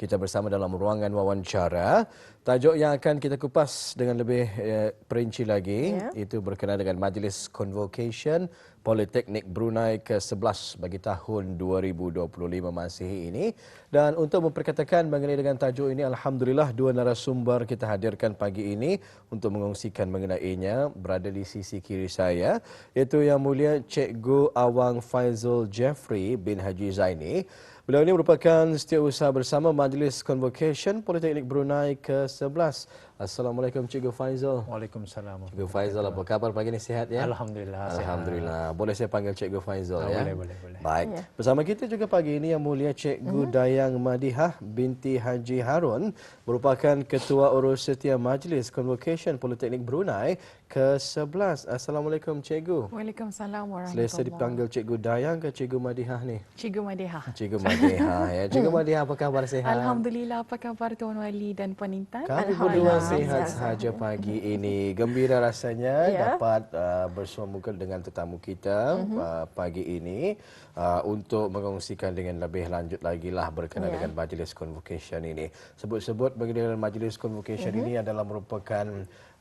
Kita bersama dalam ruangan wawancara. Tajuk yang akan kita kupas dengan lebih eh, perinci lagi yeah. itu berkenaan dengan Majlis Convocation Politeknik Brunei ke-11 bagi tahun 2025 Masihi ini. Dan untuk memperkatakan mengenai dengan tajuk ini, Alhamdulillah dua narasumber kita hadirkan pagi ini untuk mengongsikan mengenainya berada di sisi kiri saya, iaitu Yang Mulia Cikgu Awang Faizul Jeffrey bin Haji Zaini. Beliau ini merupakan setiausaha bersama Majlis Convocation Politeknik Brunei ke-11. Assalamualaikum Cikgu Faizal. Waalaikumsalam. Cikgu Faizal, apa khabar pagi ini sihat ya? Alhamdulillah. Alhamdulillah. Sihat. Boleh saya panggil Cikgu Faizal oh, ya? Boleh, boleh, boleh. Baik. Ya. Bersama kita juga pagi ini yang mulia Cikgu hmm. Dayang Madihah binti Haji Harun merupakan Ketua Urus Setia Majlis Convocation Politeknik Brunei ke-11. Assalamualaikum Cikgu. Waalaikumsalam warahmatullahi Selesa dipanggil Cikgu Dayang ke Cikgu Madihah ni? Cikgu Madihah. Cikgu Madihah ya. Cikgu Madihah apa khabar sihat? Alhamdulillah. Apa khabar Tuan Wali dan Puan Intan? Kami berdua sihat sahaja pagi ini. Gembira rasanya yeah. dapat uh, bersua muka dengan tetamu kita mm-hmm. uh, pagi ini uh, untuk mengongsikan dengan lebih lanjut lagi lah berkenaan yeah. dengan majlis convocation ini. Sebut-sebut mengenai majlis convocation mm-hmm. ini adalah merupakan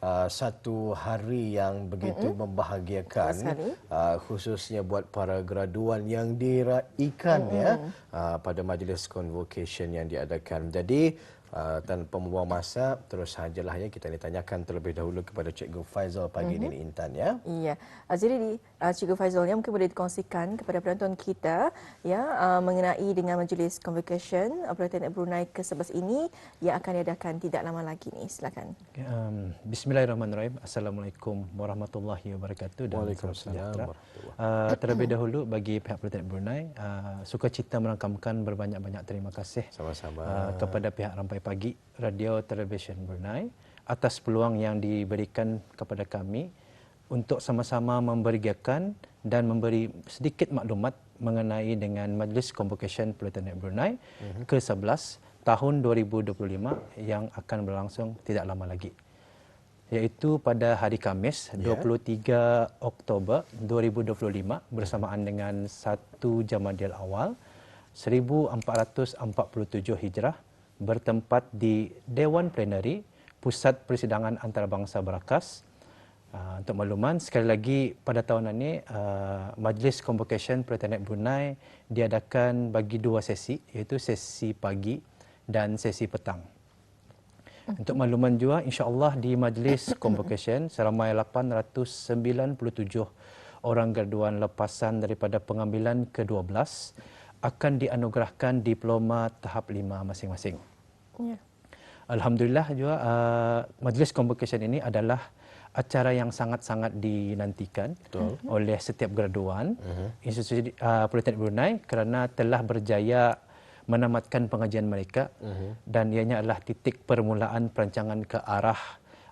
uh, satu hari yang begitu mm-hmm. membahagiakan uh, khususnya buat para graduan yang diraikan mm-hmm. ya uh, pada majlis convocation yang diadakan. Jadi Uh, tanpa membuang masa terus sajalah ya kita ditanyakan terlebih dahulu kepada Cikgu Faizal pagi mm-hmm. ini Intan ya. Iya. Uh, jadi di uh, Cikgu Faizal ya mungkin boleh dikongsikan kepada penonton kita ya uh, mengenai dengan majlis convocation Politeknik Brunei ke-11 ini yang akan diadakan tidak lama lagi ni. Silakan. Okay, um, Bismillahirrahmanirrahim. Assalamualaikum warahmatullahi wabarakatuh dan Waalaikumsalam. Uh, terlebih dahulu bagi pihak Politeknik Brunei uh, suka cita merangkamkan berbanyak-banyak terima kasih sama-sama uh, kepada pihak Rampai Pagi Radio Television Brunei atas peluang yang diberikan kepada kami untuk sama-sama memberikan dan memberi sedikit maklumat mengenai dengan Majlis Convocation Politeknik Brunei uh-huh. ke-11 tahun 2025 yang akan berlangsung tidak lama lagi iaitu pada hari Kamis yeah. 23 Oktober 2025 bersamaan dengan 1 Jamadil Awal 1447 Hijrah bertempat di Dewan Plenary Pusat Persidangan Antarabangsa Berakas. Uh, untuk makluman, sekali lagi pada tahun ini, uh, Majlis Convocation Politeknik Brunei diadakan bagi dua sesi, iaitu sesi pagi dan sesi petang. Untuk makluman juga, insyaAllah di Majlis Convocation seramai 897 orang graduan lepasan daripada pengambilan ke-12 akan dianugerahkan diploma tahap lima masing-masing. Ya. Alhamdulillah juga uh, majlis convocation ini adalah acara yang sangat-sangat dinantikan Betul. oleh setiap graduan uh-huh. institusi uh, Politeknik Brunei kerana telah berjaya menamatkan pengajian mereka uh-huh. dan ianya adalah titik permulaan perancangan ke arah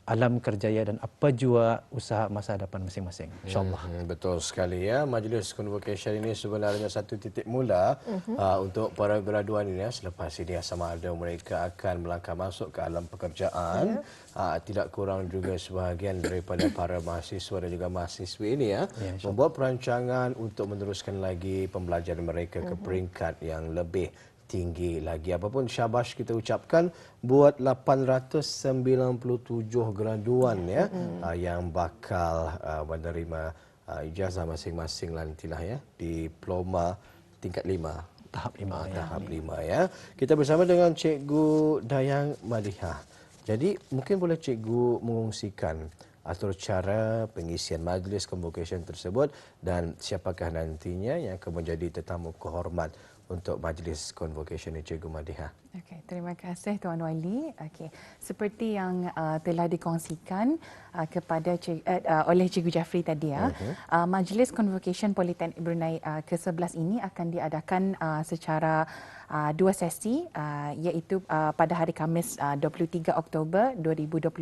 alam kerjaya dan apa jua usaha masa depan masing-masing insyaallah hmm, betul sekali ya majlis convocation ini sebenarnya satu titik mula uh-huh. uh, untuk para graduan ini ya selepas ini sama ada mereka akan melangkah masuk ke alam pekerjaan uh-huh. uh, tidak kurang juga sebahagian daripada para mahasiswa dan juga mahasiswi ini ya, ya membuat perancangan untuk meneruskan lagi pembelajaran mereka uh-huh. ke peringkat yang lebih tinggi lagi. Apapun syabash kita ucapkan buat 897 graduan ya mm-hmm. uh, yang bakal uh, menerima uh, ijazah masing-masing nantilah ya diploma tingkat 5 tahap 5 uh, ya. tahap 5 ya. Kita bersama dengan Cikgu Dayang Madihah. Jadi mungkin boleh cikgu mengungsikan atur cara pengisian majlis convocation tersebut dan siapakah nantinya yang akan menjadi tetamu kehormat untuk majlis convocation ini Cikgu Madiha. Okay, terima kasih Tuan Wali. Okay, seperti yang uh, telah dikongsikan uh, kepada Cik, uh, uh, oleh Cikgu Jafri tadi ya, uh-huh. uh, majlis convocation Politeknik Brunei uh, ke-11 ini akan diadakan uh, secara uh, dua sesi uh, iaitu uh, pada hari Khamis uh, 23 Oktober 2025.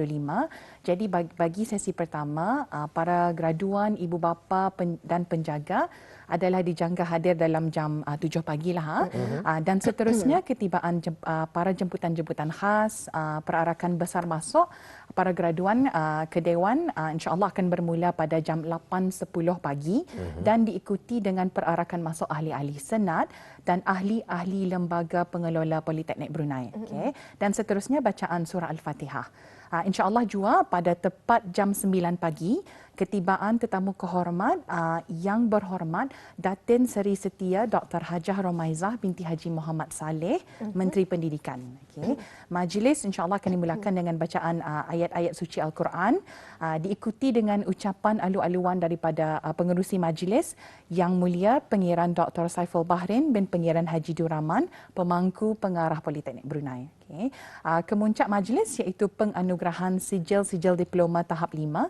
Jadi bagi, bagi sesi pertama uh, para graduan, ibu bapa pen, dan penjaga adalah dijangka hadir dalam jam uh, 7 pagi lah. Ha? Uh-huh. Uh, dan seterusnya ketibaan jem, uh, para jemputan-jemputan khas, uh, perarakan besar masuk para graduan uh, ke Dewan uh, insyaAllah akan bermula pada jam 8.10 pagi uh-huh. dan diikuti dengan perarakan masuk ahli-ahli senat dan ahli-ahli lembaga pengelola Politeknik Brunei. Okay. Dan seterusnya bacaan surah Al-Fatihah. Uh, InsyaAllah jua pada tepat jam 9 pagi, ketibaan tetamu kehormat uh, yang berhormat Datin Seri Setia Dr. Hajah Romaizah binti Haji Muhammad Saleh, uh-huh. Menteri Pendidikan. Okay. Majlis insyaAllah akan dimulakan uh-huh. dengan bacaan uh, ayat-ayat suci Al-Quran, uh, diikuti dengan ucapan alu-aluan daripada uh, pengerusi majlis yang mulia Pengiran Dr. Saiful Bahrain bin Pengiran Haji Duraman, pemangku pengarah Politeknik Brunei. Okay. Uh, kemuncak majlis iaitu penganugerahan sijil-sijil diploma tahap 5 uh,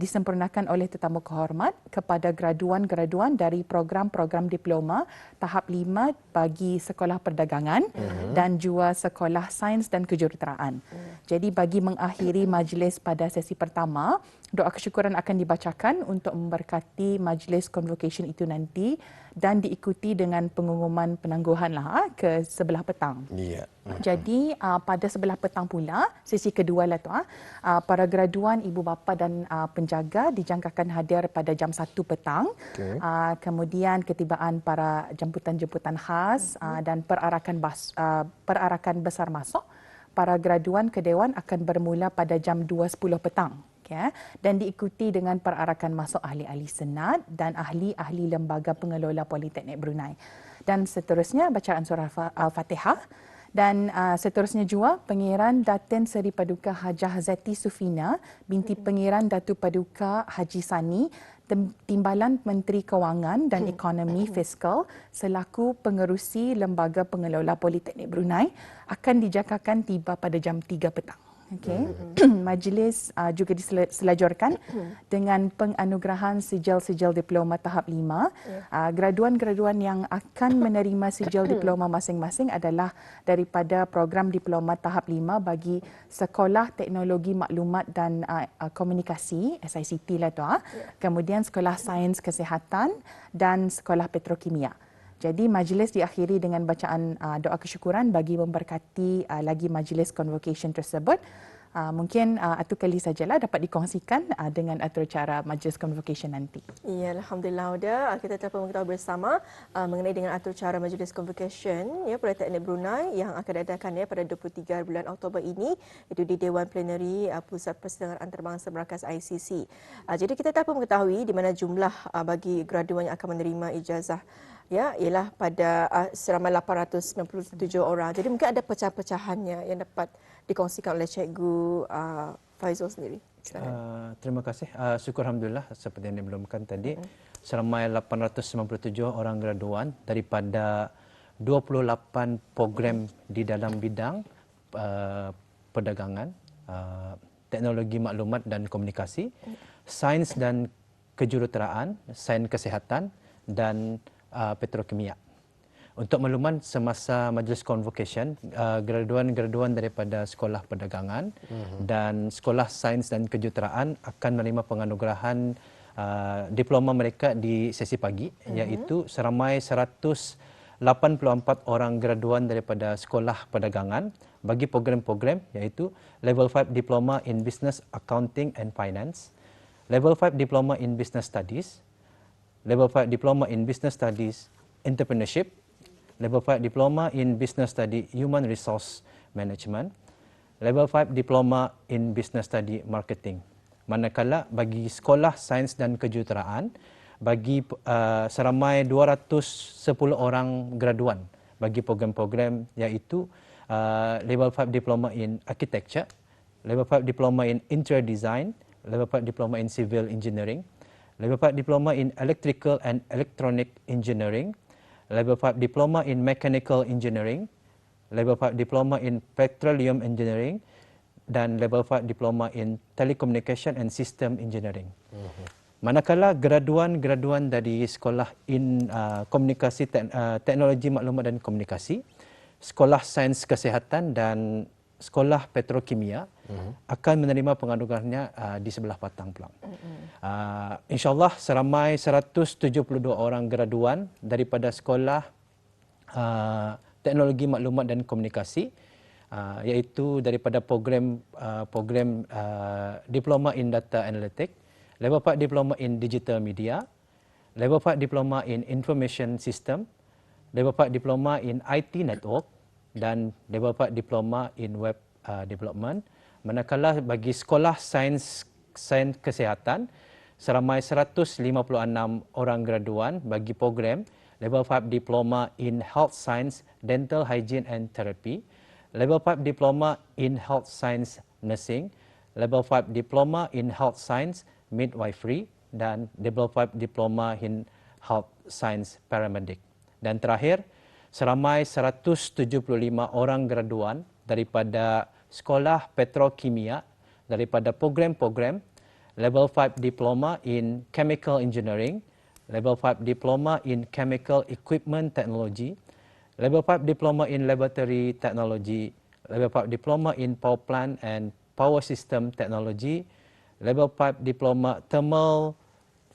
disempurnakan oleh tetamu kehormat kepada graduan-graduan dari program-program diploma tahap 5 bagi sekolah perdagangan uh-huh. dan juga sekolah sains dan kejuruteraan. Uh-huh. Jadi bagi mengakhiri majlis pada sesi pertama, doa kesyukuran akan dibacakan untuk memberkati majlis convocation itu nanti dan diikuti dengan pengumuman penangguhan lah ah, ke sebelah petang. Ya. Jadi uh, pada sebelah petang pula, sesi kedua lah tu, uh, para graduan, ibu bapa dan uh, penjaga dijangkakan hadir pada jam 1 petang. Okay. Uh, kemudian ketibaan para jemputan-jemputan khas uh, dan perarakan, bas, uh, perarakan besar masuk. Para graduan ke Dewan akan bermula pada jam 2.10 petang ya dan diikuti dengan perarakan masuk ahli-ahli senat dan ahli-ahli lembaga pengelola Politeknik Brunei. Dan seterusnya bacaan surah Al-Fatihah dan uh, seterusnya juga Pengiran Datin Seri Paduka Hajah Zati Sufina binti Pengiran Datu Paduka Haji Sani Timbalan Menteri Kewangan dan Ekonomi Fiskal selaku pengerusi Lembaga Pengelola Politeknik Brunei akan dijangkakan tiba pada jam 3 petang. Okay. Majlis uh, juga diselajurkan dengan penganugerahan sijil-sijil diploma tahap 5. Yeah. Uh, graduan-graduan yang akan menerima sijil diploma masing-masing adalah daripada program diploma tahap 5 bagi Sekolah Teknologi Maklumat dan uh, uh, Komunikasi, SICT lah tu. Uh. Kemudian Sekolah Sains Kesihatan dan Sekolah Petrokimia. Jadi majlis diakhiri dengan bacaan uh, doa kesyukuran bagi memberkati uh, lagi majlis convocation tersebut. Uh, mungkin uh, satu kali sajalah dapat dikongsikan uh, dengan atur cara majlis convocation nanti. Ya, Alhamdulillah sudah. Uh, kita telah mengetahui bersama uh, mengenai dengan atur cara majlis convocation ya Politeknik Brunei yang akan diadakan ya pada 23 bulan Oktober ini itu di Dewan Plenary uh, Pusat Persidangan Antarabangsa Merakas ICC. Uh, jadi kita telah mengetahui di mana jumlah uh, bagi graduan yang akan menerima ijazah ya ialah pada uh, seramai 897 orang. Jadi mungkin ada pecah-pecahannya yang dapat dikongsikan oleh cikgu uh, Faizul sendiri. Uh, terima kasih. Uh, syukur alhamdulillah seperti yang dimaklumkan tadi hmm. seramai 897 orang graduan daripada 28 program di dalam bidang uh, perdagangan, uh, teknologi maklumat dan komunikasi, hmm. sains dan kejuruteraan, sains kesihatan dan uh, petrokimia. Untuk makluman semasa majlis convocation, uh, graduan-graduan daripada sekolah perdagangan uh-huh. dan sekolah sains dan kejuruteraan akan menerima penganugerahan uh, diploma mereka di sesi pagi uh-huh. iaitu seramai 184 orang graduan daripada sekolah perdagangan bagi program-program iaitu level 5 diploma in business accounting and finance, level 5 diploma in business studies, level 5 diploma in business studies entrepreneurship. Level 5 diploma in business study human resource management. Level 5 diploma in business study marketing. Manakala bagi sekolah sains dan kejuruteraan bagi uh, seramai 210 orang graduan bagi program-program iaitu uh, level 5 diploma in architecture level 5 diploma in interior design level 5 diploma in civil engineering level 5 diploma in electrical and electronic engineering, level 5 diploma in mechanical engineering, level 5 diploma in petroleum engineering dan level 5 diploma in telecommunication and system engineering. Uh-huh. Manakala graduan-graduan dari sekolah in uh, komunikasi te- uh, teknologi maklumat dan komunikasi, sekolah sains kesihatan dan sekolah petrokimia uh-huh. akan menerima penganugerahannya uh, di sebelah Patang Pelang. Uh-huh. Uh, InsyaAllah seramai 172 orang graduan daripada sekolah uh, teknologi maklumat dan komunikasi uh, iaitu daripada program uh, program uh, diploma in data analytic, level 4 diploma in digital media, level 4 diploma in information system Dia dapat diploma in IT network dan dapat diploma in web uh, development. Manakala bagi sekolah sains sains kesihatan seramai 156 orang graduan bagi program level 5 diploma in health science, dental hygiene and therapy, level 5 diploma in health science nursing, level 5 diploma in health science midwifery dan level 5 diploma in health science paramedic. Dan terakhir, seramai 175 orang graduan daripada sekolah petrokimia daripada program-program level 5 diploma in chemical engineering, level 5 diploma in chemical equipment technology, level 5 diploma in laboratory technology, level 5 diploma in power plant and power system technology, level 5 diploma thermal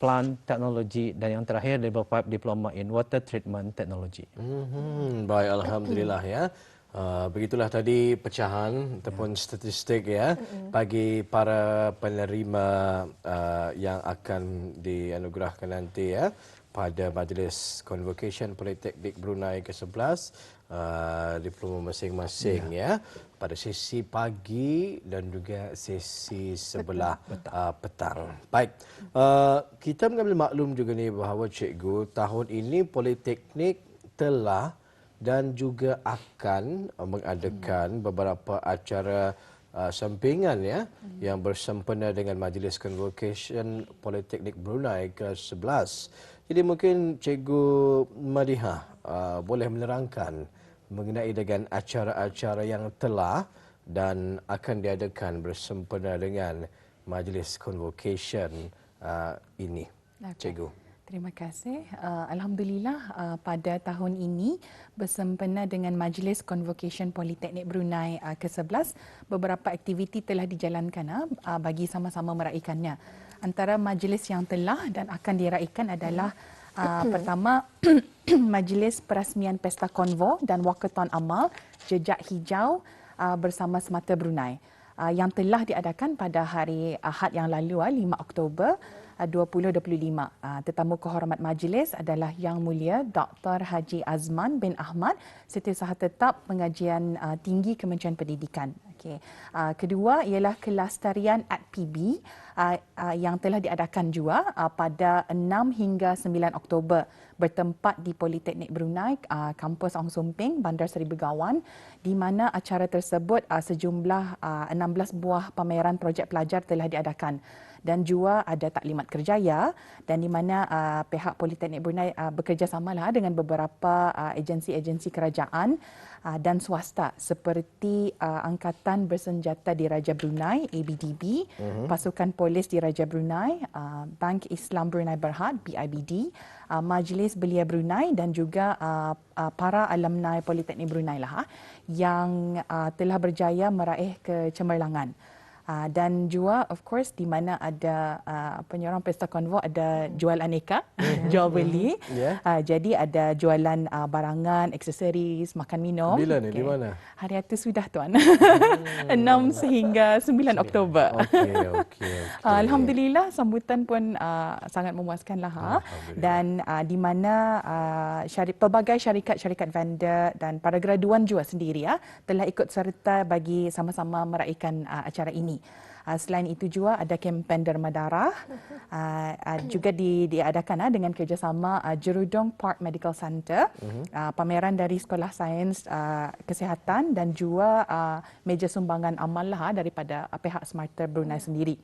plant technology dan yang terakhir level 5 diploma in water treatment technology. Hmm, baik alhamdulillah ya. Uh, begitulah tadi pecahan ataupun statistik ya bagi para penerima uh, yang akan dianugerahkan nanti ya pada Majlis Convocation Politeknik Brunei ke-11 uh, diploma masing-masing ya. ya pada sesi pagi dan juga sesi sebelah petang. Uh, petang. Baik. Uh, kita mengambil maklum juga ni bahawa cikgu tahun ini Politeknik telah dan juga akan uh, mengadakan beberapa acara uh, sampingan ya hmm. yang bersempena dengan Majlis Convocation Politeknik Brunei ke-11. Jadi mungkin Cikgu Madiha uh, boleh menerangkan mengenai dengan acara-acara yang telah dan akan diadakan bersempena dengan Majlis Convocation uh, ini. Okay. Cikgu. Terima kasih. Uh, Alhamdulillah uh, pada tahun ini bersempena dengan Majlis Convocation Politeknik Brunei uh, ke-11 beberapa aktiviti telah dijalankan uh, bagi sama-sama meraikannya. Antara majlis yang telah dan akan diraikan adalah uh, pertama Majlis Perasmian Pesta Konvo dan Walkathon Amal Jejak Hijau uh, bersama Semata Brunei uh, yang telah diadakan pada hari Ahad yang lalu uh, 5 Oktober 2025. Ah, tetamu kehormat majlis adalah Yang Mulia Dr. Haji Azman bin Ahmad, Setiausaha Tetap Pengajian ah, Tinggi Kementerian Pendidikan. Okay. Uh, kedua ialah kelas tarian at PB uh, uh, yang telah diadakan juga uh, pada 6 hingga 9 Oktober bertempat di Politeknik Brunei, uh, kampus Ong Sumping, Bandar Seri Begawan di mana acara tersebut uh, sejumlah uh, 16 buah pameran projek pelajar telah diadakan dan juga ada taklimat kerjaya dan di mana uh, pihak Politeknik Brunei uh, bekerjasamalah dengan beberapa uh, agensi-agensi kerajaan uh, dan swasta seperti uh, Angkatan Bersenjata di Raja Brunei ABDB, uh-huh. Mhm. Pasukan Polis di Raja Brunei, uh, Bank Islam Brunei Berhad BIBD, uh, Majlis Belia Brunei dan juga uh, uh, para alumni Politeknik Brunei lah yang uh, telah berjaya meraih kecemerlangan. Uh, dan juga of course di mana ada uh, apa ni orang pesta konvo ada jual aneka mm-hmm. jual beli mm-hmm. yeah. uh, jadi ada jualan uh, barangan aksesoris makan minum bila ni okay. di mana hari itu sudah tuan hmm. 6 sehingga 9 Oktober okey okey okay. uh, alhamdulillah sambutan pun uh, sangat memuaskanlah ha dan uh, di mana uh, syari- pelbagai syarikat-syarikat vendor dan para graduan juga sendiri ya uh, telah ikut serta bagi sama-sama meraihkan uh, acara ini Uh, selain itu juga ada kempen derma darah uh, uh, juga di, diadakan uh, dengan kerjasama uh, Jerudong Park Medical Center, uh, pameran dari Sekolah Sains uh, Kesihatan dan juga uh, meja sumbangan amal lah daripada uh, pihak Smarter Brunei sendiri.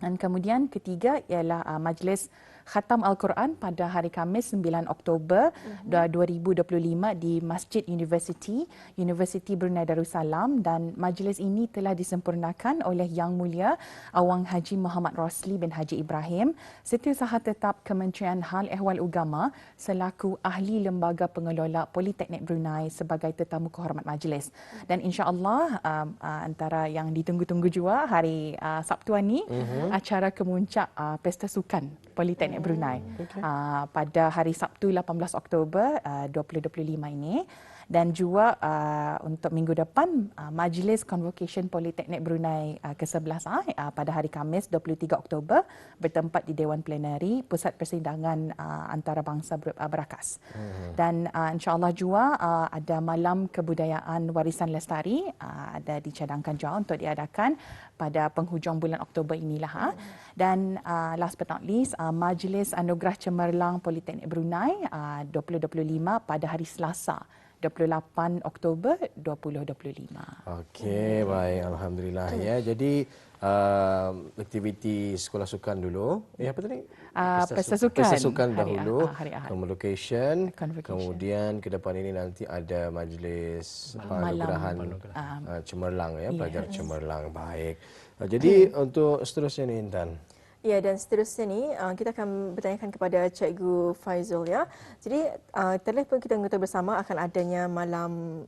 Dan kemudian ketiga ialah uh, majlis khatam Al-Quran pada hari Khamis 9 Oktober. Mhm. 2025 di Masjid University, University Brunei Darussalam dan majlis ini telah disempurnakan oleh Yang Mulia Awang Haji Muhammad Rosli bin Haji Ibrahim, Setiausaha Tetap Kementerian Hal Ehwal Ugama selaku ahli lembaga pengelola Politeknik Brunei sebagai tetamu kehormat majlis. Dan insya-Allah uh, uh, antara yang ditunggu-tunggu juga hari uh, Sabtu ini uh-huh. acara kemuncak uh, Pesta Sukan Politeknik Brunei okay. uh, pada hari Sabtu 18 Oktober uh, 2025 ini Dan juga uh, untuk minggu depan uh, Majlis Convocation Politeknik Brunei uh, ke-11 uh, pada hari Khamis 23 Oktober bertempat di Dewan Plenari Pusat Persidangan uh, Antarabangsa Ber- uh, Berakas. Hmm. Dan uh, insya-Allah juga uh, ada malam kebudayaan warisan lestari uh, ada dicadangkan juga untuk diadakan pada penghujung bulan Oktober inilah. Hmm. Dan uh, last but not least uh, Majlis Anugerah Cemerlang Politeknik Brunei uh, 2025 pada hari Selasa 28 Oktober 2025. Okey, baik. Alhamdulillah ya. Jadi uh, aktiviti sekolah sukan dulu. Eh apa tadi? Uh, pesta sukan. Pesta sukan dahulu. Hari Ahad. Convocation. Convocation. Kemudian ke depan ini nanti ada majlis Malam. penganugerahan Ah. uh, cemerlang ya, pelajar Yes. cemerlang. Baik. Uh, jadi untuk seterusnya ni Intan. Ya dan seterusnya ni uh, kita akan bertanyakan kepada Cikgu Faizul ya. Jadi uh, telefon kita mengetahui bersama akan adanya malam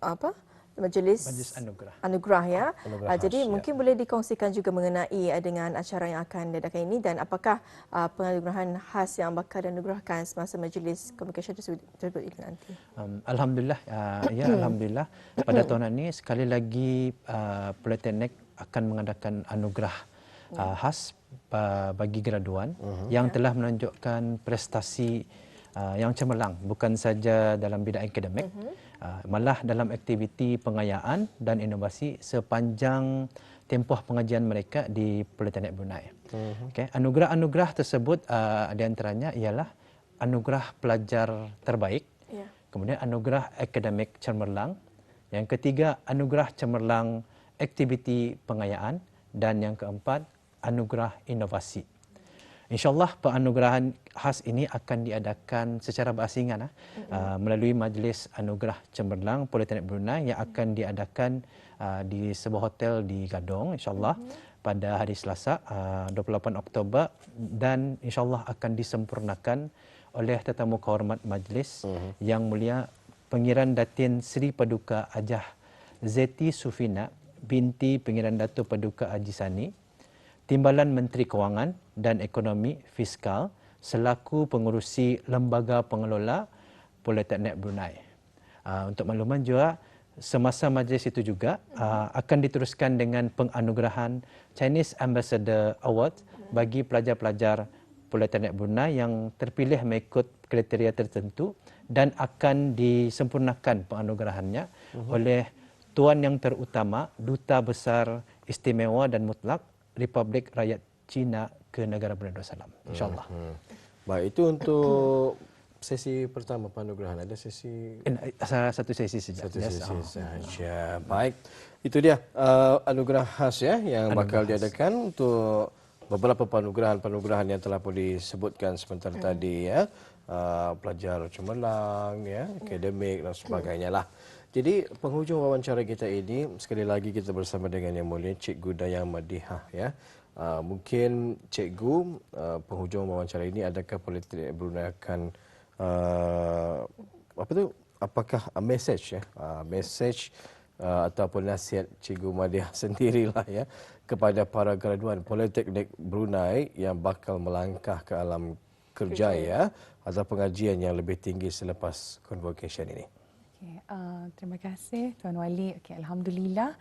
apa? Majlis, Majlis anugerah. anugerah ya. Anugerah Uh, jadi khas, ya. mungkin boleh dikongsikan juga mengenai uh, dengan acara yang akan diadakan ini dan apakah uh, penganugerahan khas yang bakal dianugerahkan semasa majlis communication tersebut, tersebut itu nanti. Um, Alhamdulillah, uh, ya Alhamdulillah. Pada tahun ini sekali lagi uh, Politeknik akan mengadakan anugerah uh, khas bagi graduan uh-huh. yang telah menunjukkan prestasi uh, yang cemerlang bukan saja dalam bidang akademik, uh-huh. uh, malah dalam aktiviti pengayaan dan inovasi sepanjang tempoh pengajian mereka di Politeknik Brunei. Uh-huh. Okay. Anugerah-anugerah tersebut uh, di antaranya ialah anugerah pelajar terbaik, Ya. Kemudian anugerah akademik cemerlang. Yang ketiga, anugerah cemerlang aktiviti pengayaan. Dan yang keempat, anugerah inovasi. InsyaAllah penganugerahan khas ini akan diadakan secara berasingan mm-hmm. uh, melalui Majlis Anugerah Cemerlang Politeknik Brunei yang akan diadakan uh, di sebuah hotel di Gadong insyaAllah mm-hmm. pada hari Selasa uh, 28 Oktober dan insyaAllah akan disempurnakan oleh tetamu kehormat majlis uh-huh. yang mulia Pengiran Datin Sri Paduka Ajah Zeti Sufina binti Pengiran Datuk Paduka Haji Sani, Timbalan Menteri Kewangan dan Ekonomi Fiskal selaku pengurusi Lembaga Pengelola Politeknik Brunei. Uh, untuk makluman juga semasa majlis itu juga uh, akan diteruskan dengan penganugerahan Chinese Ambassador Award bagi pelajar-pelajar Politeknik Brunei yang terpilih mengikut kriteria tertentu dan akan disempurnakan penganugerahannya uh-huh. oleh Tuan yang terutama Duta Besar Istimewa dan Mutlak Republik Rakyat Cina ke negara Brunei Darussalam. InsyaAllah. Hmm. Baik, itu untuk sesi pertama penganugerahan. Ada sesi Eh, satu sesi saja. satu Yes, sesi oh. saja. Baik. Itu dia uh, anugerah khas ya yang bakal diadakan untuk beberapa penganugerahan-penganugerahan yang telah pun disebutkan sebentar Hmm. tadi ya. Uh, pelajar cemerlang ya, akademik dan sebagainya lah. Jadi penghujung wawancara kita ini sekali lagi kita bersama dengan yang mulia Cikgu Dayang Madihah ya. Uh, mungkin Cikgu uh, penghujung wawancara ini adakah Politeknik Brunei akan uh, apa tu apakah a message ya uh, message uh, ataupun nasihat Cikgu Madihah sendirilah ya kepada para graduan Politeknik Brunei yang bakal melangkah ke alam kerja ya atau pengajian yang lebih tinggi selepas convocation ini. Okay, uh, terima kasih Tuan Wali. Okay, Alhamdulillah.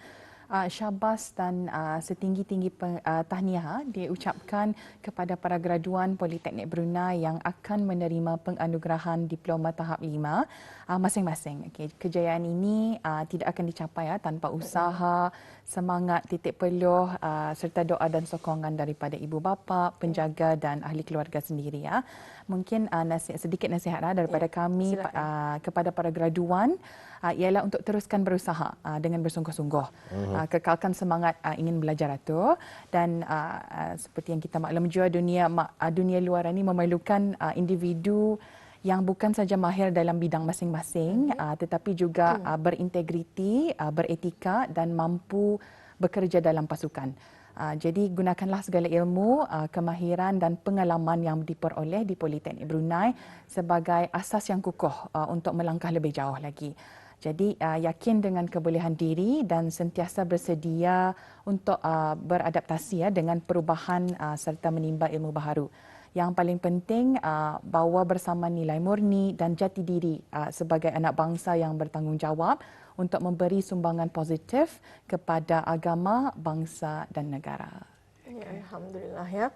Uh, syabas dan uh, setinggi-tinggi uh, tahniah diucapkan kepada para graduan Politeknik Brunei yang akan menerima penganugerahan diploma tahap 5 uh, masing-masing. Okay, kejayaan ini uh, tidak akan dicapai uh, tanpa usaha, semangat, titik peluh uh, serta doa dan sokongan daripada ibu bapa, penjaga dan ahli keluarga sendiri ya. Mungkin uh, nasihat, sedikit nasihat uh, daripada Ya, kami silakan. uh, kepada para graduan uh, ialah untuk teruskan berusaha uh, dengan bersungguh-sungguh. Uh-huh. Uh, kekalkan semangat uh, ingin belajar itu dan uh, uh, seperti yang kita maklum juga dunia uh, dunia luar ini memerlukan uh, individu yang bukan saja mahir dalam bidang masing-masing uh, tetapi juga uh, berintegriti, uh, beretika dan mampu bekerja dalam pasukan. Uh, jadi gunakanlah segala ilmu, uh, kemahiran dan pengalaman yang diperoleh di Politeknik Brunei sebagai asas yang kukuh uh, untuk melangkah lebih jauh lagi. Jadi uh, yakin dengan kebolehan diri dan sentiasa bersedia untuk uh, beradaptasi ya dengan perubahan uh, serta menimba ilmu baharu. Yang paling penting uh, bawa bersama nilai murni dan jati diri uh, sebagai anak bangsa yang bertanggungjawab untuk memberi sumbangan positif kepada agama, bangsa dan negara. Ya, Alhamdulillah ya.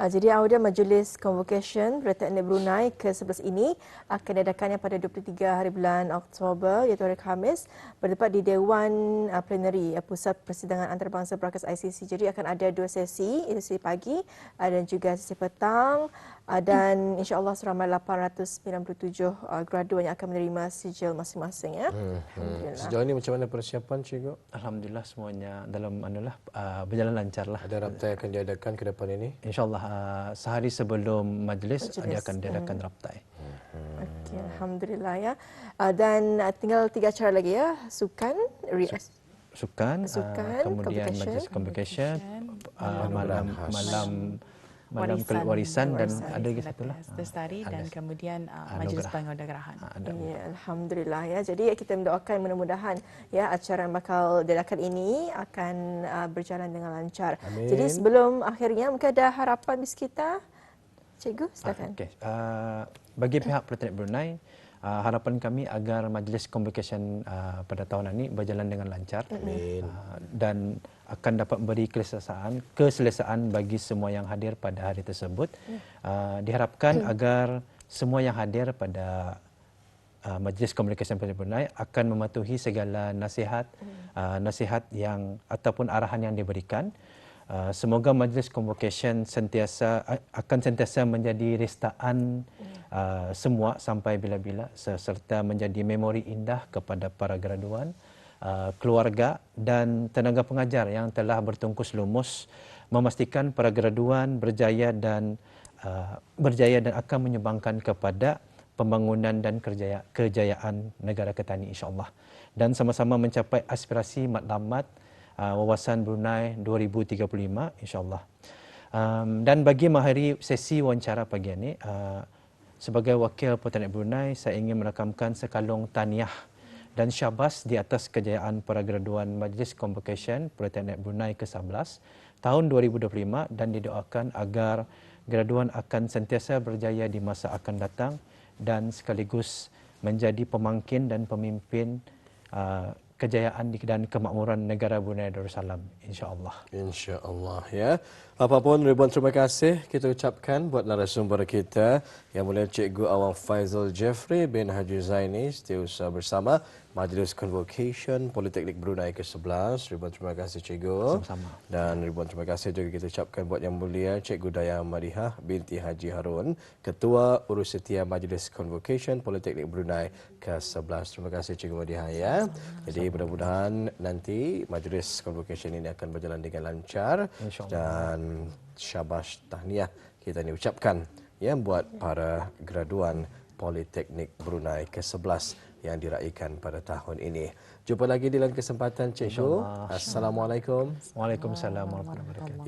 Uh, jadi audio Majlis Convocation Etnik Brunei ke-11 ini akan diadakannya pada 23 hari bulan Oktober iaitu hari Khamis bertempat di Dewan uh, Plenary uh, Pusat Persidangan Antarabangsa Berakas ICC. Jadi akan ada dua sesi, sesi pagi dan juga sesi petang uh, dan insya-Allah seramai 897 uh, graduan yang akan menerima sijil masing-masing ya. Hmm. Sejauh ini macam mana persiapan cikgu? Alhamdulillah semuanya dalam anulah uh, berjalan lancar lah. Ada raptai yang akan diadakan ke depan ini? InsyaAllah uh, sehari sebelum majlis, Majlis, dia akan diadakan raptai. Okey, alhamdulillah ya. Uh, dan uh, tinggal tiga acara lagi ya. Sukan, rias. Sukan, Sukan, uh, kemudian majlis convocation, uh, malam malam malam warisan, warisan dan warisan ada lagi satu lah. Lestari dan kemudian uh. Majlis Penganugerahan. Ah, ada. Ya, Alhamdulillah ya. Jadi kita mendoakan mudah-mudahan ya acara yang bakal diadakan ini akan uh, berjalan dengan lancar. Amin. Jadi sebelum akhirnya mungkin ada harapan bis kita. Cikgu, silakan. Ah, Okey. Uh, bagi pihak Pertanian Brunei, uh, harapan kami agar majlis convocation uh, pada tahun ini berjalan dengan lancar Amin. uh, dan akan dapat memberi keselesaan keselesaan bagi semua yang hadir pada hari tersebut. Uh, diharapkan agar semua yang hadir pada uh, Majlis Komunikasi Pertanian Brunei akan mematuhi segala nasihat uh, nasihat yang ataupun arahan yang diberikan. Uh, semoga Majlis Convocation sentiasa uh, akan sentiasa menjadi restaan uh, semua sampai bila-bila serta menjadi memori indah kepada para graduan, keluarga dan tenaga pengajar yang telah bertungkus lumus memastikan para graduan berjaya dan uh, berjaya dan akan menyumbangkan kepada pembangunan dan kerjaya, kejayaan negara kita ini insyaAllah. Dan sama-sama mencapai aspirasi matlamat uh, wawasan Brunei 2035 insyaAllah. Um, dan bagi mengakhiri sesi wawancara pagi ini, uh, sebagai wakil Pertanian Brunei, saya ingin merakamkan sekalung taniah dan syabas di atas kejayaan para graduan Majlis Convocation Pertanian Brunei ke-11 tahun 2025 dan didoakan agar graduan akan sentiasa berjaya di masa akan datang dan sekaligus menjadi pemangkin dan pemimpin uh, kejayaan dan kemakmuran negara Brunei Darussalam insya-Allah. InsyaAllah ya. Apapun ribuan terima kasih kita ucapkan buat narasumber kita yang mulia Cikgu Awang Faizal Jeffrey bin Haji Zaini setiausaha bersama Majlis Convocation Politeknik Brunei ke-11. Ribuan terima kasih Cikgu. Sama-sama. Dan ribuan terima kasih juga kita ucapkan buat yang mulia Cikgu Dayang Madihah binti Haji Harun, Ketua Urus Setia Majlis Convocation Politeknik Brunei ke-11. Terima kasih Cikgu Madihah ya. Jadi mudah-mudahan nanti Majlis Convocation ini akan berjalan dengan lancar dan syabas tahniah kita ini ucapkan ya buat para graduan Politeknik Brunei ke-11 yang diraikan pada tahun ini. Jumpa lagi di lain kesempatan Cikgu. Assalamualaikum. Waalaikumsalam warahmatullahi wabarakatuh.